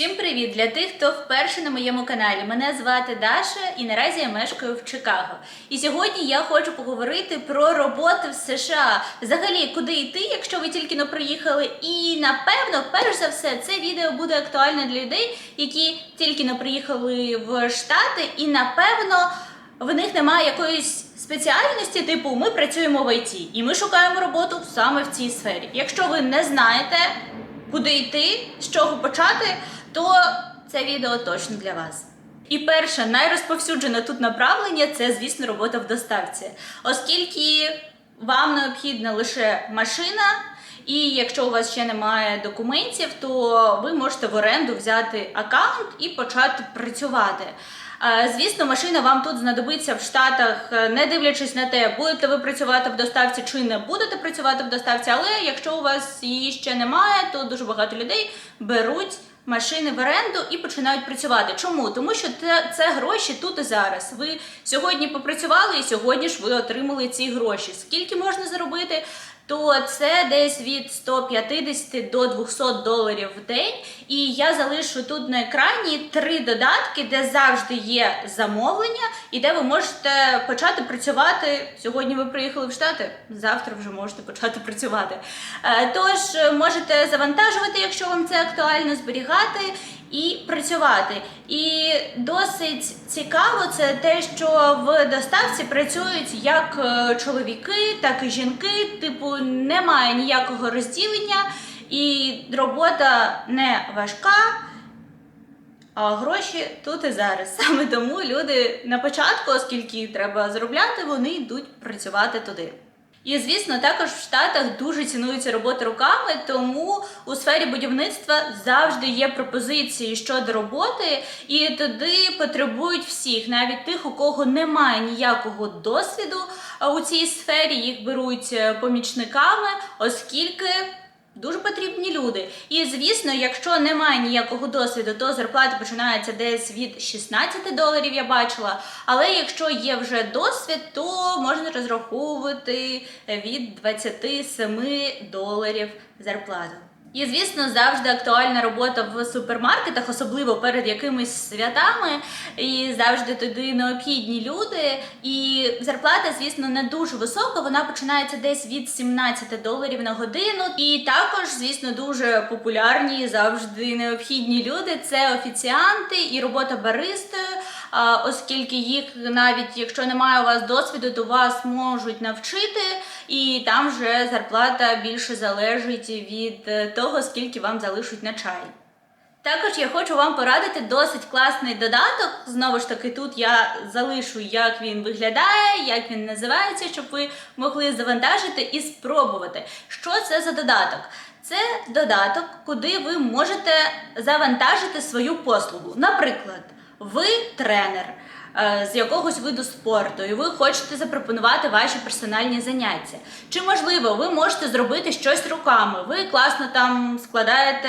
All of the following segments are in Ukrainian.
Всім привіт для тих, хто вперше на моєму каналі. Мене звати Даша і наразі я мешкаю в Чикаго. І сьогодні я хочу поговорити про роботу в США. Взагалі, куди йти, якщо ви тільки но приїхали. І напевно, перш за все, це відео буде актуальне для людей, які тільки но приїхали в Штати, і напевно в них немає якоїсь спеціальності, типу ми працюємо в ІТ, і ми шукаємо роботу саме в цій сфері. Якщо ви не знаєте, куди йти, з чого почати, то це відео точно для вас. І перше, найрозповсюджене тут направлення це, звісно, робота в доставці, оскільки вам необхідна лише машина. І якщо у вас ще немає документів, то ви можете в оренду взяти аккаунт і почати працювати. Е, Звісно, машина вам тут знадобиться в Штатах, е, не дивлячись на те, будете ви працювати в доставці чи не будете працювати в доставці. Але якщо у вас її ще немає, то дуже багато людей беруть машини в оренду і починають працювати. Чому? Тому що це, гроші тут і зараз. Ви сьогодні попрацювали, і сьогодні ж ви отримали ці гроші. Скільки можна заробити? То це десь від 150 до 200 доларів в день. І я залишу тут на екрані три додатки, де завжди є замовлення, і де ви можете почати працювати. Сьогодні ви приїхали в Штати, завтра вже можете почати працювати. Е, Тож можете завантажувати, якщо вам це актуально, зберігати і працювати. І досить цікаво це те, що в доставці працюють як е, чоловіки, так і жінки. Типу, немає ніякого розділення, і робота не важка. А гроші тут і зараз. Саме тому люди на початку, оскільки треба заробляти, вони йдуть працювати туди. І звісно, також в Штатах дуже цінується робота руками, тому у сфері будівництва завжди є пропозиції щодо роботи, і туди потребують всіх, навіть тих, у кого немає ніякого досвіду у цій сфері, їх беруть е, помічниками, оскільки. Дуже потрібні люди. І звісно, якщо немає ніякого досвіду, то зарплата починається десь від 16 доларів, я бачила. Але якщо є вже досвід, то можна розраховувати від 27 доларів зарплату. І звісно, завжди актуальна робота в супермаркетах, особливо перед якимись святами, і завжди туди необхідні люди. І зарплата, звісно, не дуже висока. Вона починається десь від 17 доларів на годину. І також, звісно, дуже популярні завжди необхідні люди це офіціанти і робота баристою. Оскільки їх навіть якщо немає у вас досвіду, то вас можуть навчити, і там вже зарплата більше залежить від е, того, скільки вам залишать на чай. Також я хочу вам порадити досить класний додаток. Знову ж таки, тут я залишу, як він виглядає, як він називається, щоб ви могли завантажити і спробувати. Що це за додаток? Це додаток, куди ви можете завантажити свою послугу. Наприклад, ви тренер з якогось виду спорту, і ви хочете запропонувати ваші персональні заняття. Чи можливо ви можете зробити щось руками? Ви класно там складаєте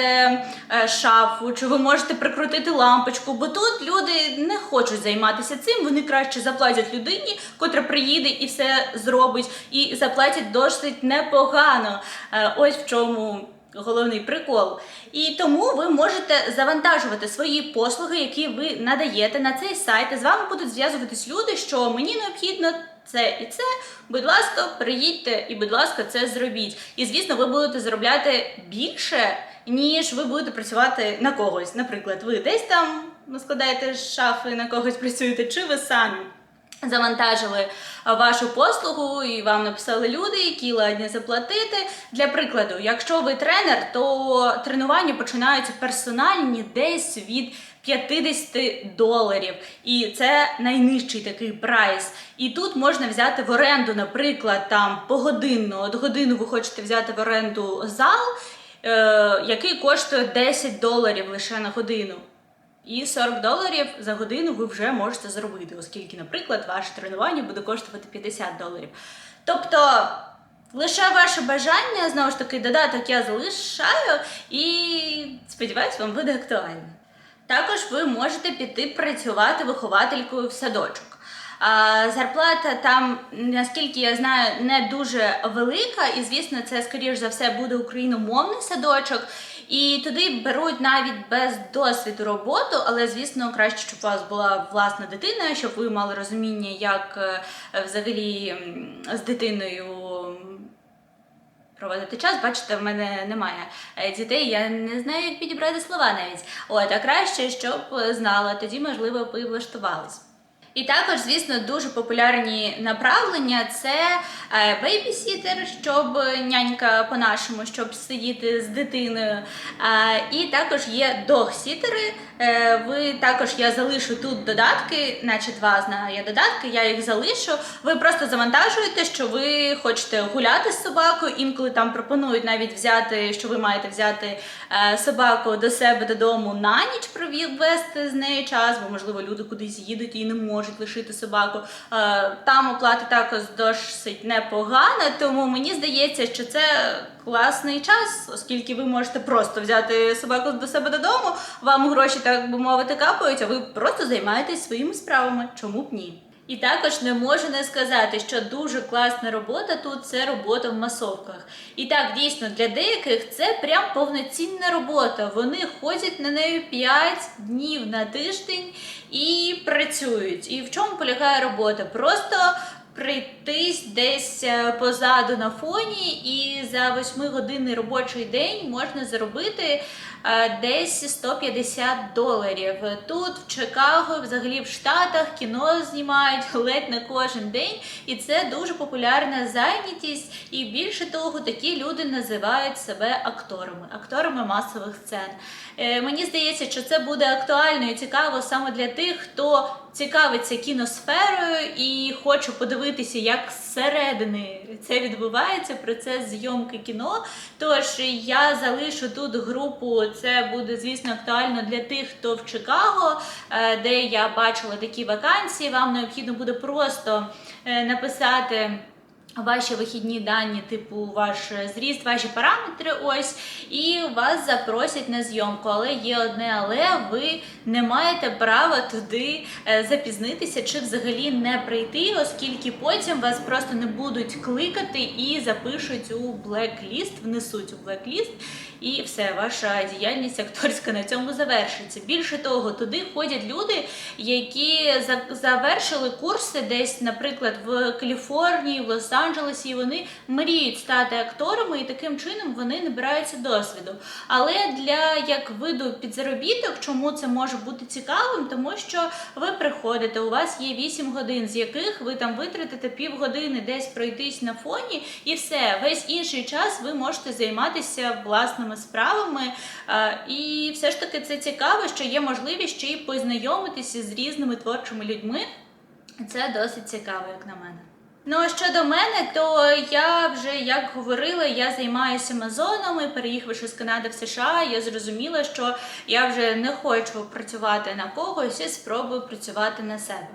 е, шафу, чи ви можете прикрутити лампочку? Бо тут люди не хочуть займатися цим. Вони краще заплатять людині, котра приїде і все зробить, і заплатять досить непогано. Е, Ось в чому. Головний прикол. І тому ви можете завантажувати свої послуги, які ви надаєте на цей сайт. І з вами будуть зв'язуватись люди, що мені необхідно це і це. Будь ласка, приїдьте і, будь ласка, це зробіть. І звісно, ви будете заробляти більше, ніж ви будете працювати на когось. Наприклад, ви десь там складаєте шафи, на когось працюєте, чи ви самі. Завантажили вашу послугу і вам написали люди, які ладні заплатити. Для прикладу, якщо ви тренер, то тренування починаються персональні десь від 50 доларів. І це найнижчий такий прайс. І тут можна взяти в оренду, наприклад, там погодинну. От годину ви хочете взяти в оренду зал, е, який коштує 10 доларів лише на годину. І 40 доларів за годину ви вже можете зробити, оскільки, наприклад, ваше тренування буде коштувати 50 доларів. Тобто, лише ваше бажання, знову ж таки, додаток я залишаю і сподіваюсь, вам буде актуально. Також ви можете піти працювати вихователькою в садочок. А, зарплата там, наскільки я знаю, не дуже велика, і звісно, це скоріш за все буде україномовний садочок. І туди беруть навіть без досвіду роботу, але звісно, краще, щоб у вас була власна дитина, щоб ви мали розуміння, як е, взагалі з дитиною. Проводити час, бачите, в мене немає е, дітей, я не знаю, як підібрати слова навіть. От, а краще, щоб е, знала, тоді, можливо, і влаштувались. І також, звісно, дуже популярні направлення це е, бейбісітер, щоб нянька по-нашому, щоб сидіти з дитиною. Е, І також є догсітери. Е, Ви також я залишу тут додатки, наче два знаю я додатки, я їх залишу. Ви просто завантажуєте, що ви хочете гуляти з собакою. Інколи там пропонують навіть взяти, що ви маєте взяти е, собаку до себе додому на ніч провести з нею час, бо можливо люди кудись їдуть і не можуть лишити собаку. Е, Там оплата також досить непогана, тому мені здається, що це класний час, оскільки ви можете просто взяти собаку до себе додому, вам гроші, так би мовити, капають, а ви просто займаєтесь своїми справами. Чому б ні? І також не можу не сказати, що дуже класна робота тут це робота в масовках. І так, дійсно, для деяких це прям повноцінна робота. Вони ходять на неї 5 днів на тиждень і працюють. І в чому полягає робота? Просто прийтись десь е, позаду на фоні, і за 8-годинний робочий день можна заробити е, десь 150 доларів. Тут в Чикаго, взагалі в Штатах, кіно знімають ледь не кожен день, і це дуже популярна зайнятість. І більше того, такі люди називають себе акторами, акторами масових сцен. Е, Мені здається, що це буде актуально і цікаво саме для тих, хто цікавиться кіносферою і хоче подивитися, як зсередини це відбувається, процес зйомки кіно. Тож я залишу тут групу. Це буде, звісно, актуально для тих, хто в Чикаго, е, де я бачила такі вакансії. Вам необхідно буде просто е, написати. Ваші вихідні дані, типу ваш зріст, ваші параметри, ось, і вас запросять на зйомку. Але є одне, але ви не маєте права туди е, запізнитися чи взагалі не прийти, оскільки потім вас просто не будуть кликати і запишуть у блекліст, внесуть у блекліст, і все, ваша діяльність акторська на цьому завершиться. Більше того, туди ходять люди, які завершили курси десь, наприклад, в Каліфорнії, в Лос-Анджелесі, і вони мріють стати акторами, і таким чином вони набираються досвіду. Але для як виду підзаробіток, чому це може бути цікавим, тому що ви приходите, у вас є 8 годин, з яких ви там витратите півгодини десь пройтись на фоні, і все, весь інший час ви можете займатися власними справами. І все ж таки це цікаво, що є можливість ще й познайомитися з різними творчими людьми. Це досить цікаво, як на мене. Ну а щодо мене, то я вже як говорила, я займаюся Амазоном переїхавши з Канади в США, я зрозуміла, що я вже не хочу працювати на когось і спробую працювати на себе.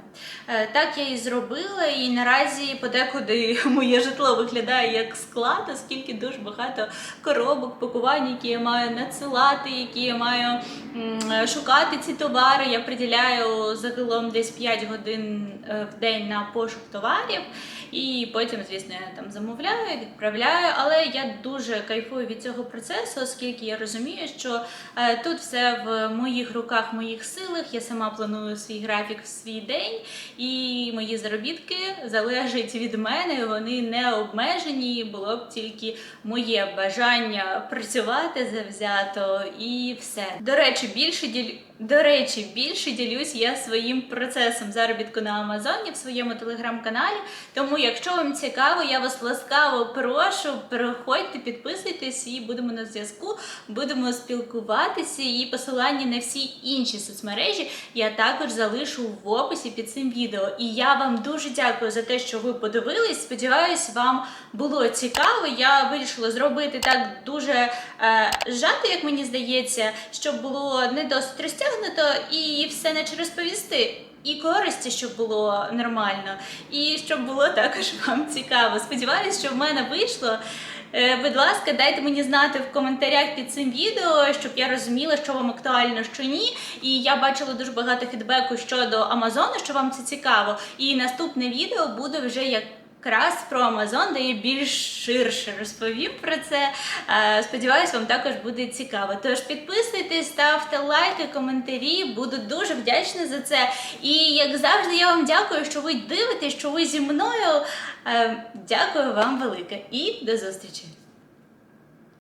Е, Так я і зробила, і наразі подекуди моє житло виглядає як склад, оскільки дуже багато коробок, пакувань, які я маю надсилати, які я маю шукати ці товари. Я приділяю загалом десь 5 годин е, в день на пошук товарів. І потім, звісно, я там замовляю, відправляю. Але я дуже кайфую від цього процесу, оскільки я розумію, що е, тут все в моїх руках, моїх силах. Я сама планую свій графік в свій день, і мої заробітки залежать від мене. Вони не обмежені. Було б тільки моє бажання працювати завзято і все. До речі, більше ділю. До речі, більше ділюсь я своїм процесом заробітку на Амазоні в своєму телеграм-каналі. Тому, якщо вам цікаво, я вас ласкаво прошу, переходьте, підписуйтесь і будемо на зв'язку. Будемо спілкуватися. І посилання на всі інші соцмережі я також залишу в описі під цим відео. І я вам дуже дякую за те, що ви подивились. Сподіваюсь, вам було цікаво. Я вирішила зробити так дуже е, зжато, як мені здається, щоб було не досить розтягнуто і все наче розповісти. І користі, щоб було нормально, і щоб було також вам цікаво. Сподіваюсь, що в мене вийшло. Е, Будь ласка, дайте мені знати в коментарях під цим відео, щоб я розуміла, що вам актуально, що ні. І я бачила дуже багато фідбеку щодо Амазону, що вам це цікаво. І наступне відео буде вже як якраз про Амазон, де я більш ширше розповім про це. Е, Сподіваюсь, вам також буде цікаво. Тож підписуйтесь, ставте лайки, коментарі. Буду дуже вдячна за це. І як завжди, я вам дякую, що ви дивитесь, що ви зі мною. Е, Дякую вам велике і до зустрічі!